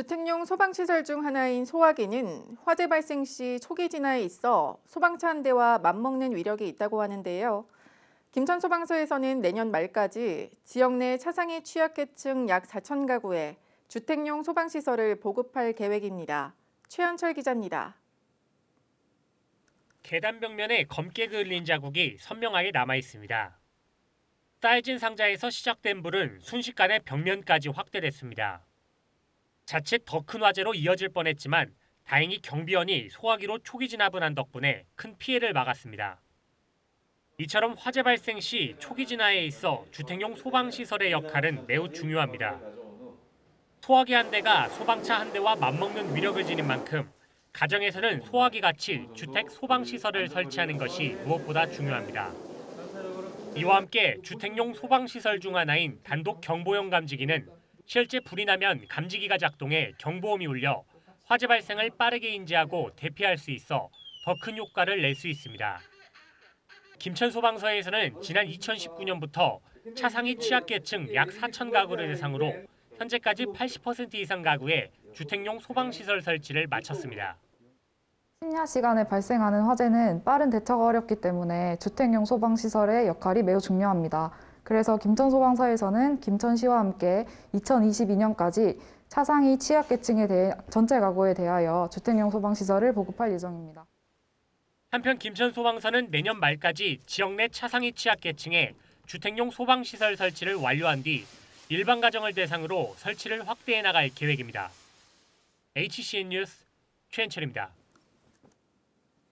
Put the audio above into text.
주택용 소방시설 중 하나인 소화기는 화재 발생 시 초기 진화에 있어 소방차 한 대와 맞먹는 위력이 있다고 하는데요. 김천 소방서에서는 내년 말까지 지역 내 차상위 취약계층 약 4천 가구에 주택용 소방시설을 보급할 계획입니다. 최현철 기자입니다. 계단 벽면에 검게 그을린 자국이 선명하게 남아 있습니다. 쌓여진 상자에서 시작된 불은 순식간에 벽면까지 확대됐습니다. 자칫 더 큰 화재로 이어질 뻔했지만 다행히 경비원이 소화기로 초기 진압을 한 덕분에 큰 피해를 막았습니다. 이처럼 화재 발생 시 초기 진화에 있어 주택용 소방시설의 역할은 매우 중요합니다. 소화기 한 대가 소방차 한 대와 맞먹는 위력을 지닌 만큼 가정에서는 소화기 같이 주택 소방시설을 설치하는 것이 무엇보다 중요합니다. 이와 함께 주택용 소방시설 중 하나인 단독 경보용 감지기는 실제 불이 나면 감지기가 작동해 경보음이 울려 화재 발생을 빠르게 인지하고 대피할 수 있어 더 큰 효과를 낼 수 있습니다. 김천 소방서에서는 지난 2019년부터 차상위 취약계층 약 4천 가구를 대상으로 현재까지 80% 이상 가구에 주택용 소방시설 설치를 마쳤습니다. 심야 시간에 발생하는 화재는 빠른 대처가 어렵기 때문에 주택용 소방시설의 역할이 매우 중요합니다. 그래서 김천소방서에서는 김천시와 함께 2022년까지 차상위 취약계층에 대해 전체 가구에 대하여 주택용 소방시설을 보급할 예정입니다. 한편 김천소방서는 내년 말까지 지역 내 차상위 취약계층에 주택용 소방시설 설치를 완료한 뒤 일반 가정을 대상으로 설치를 확대해 나갈 계획입니다. HCN 뉴스 최현철입니다.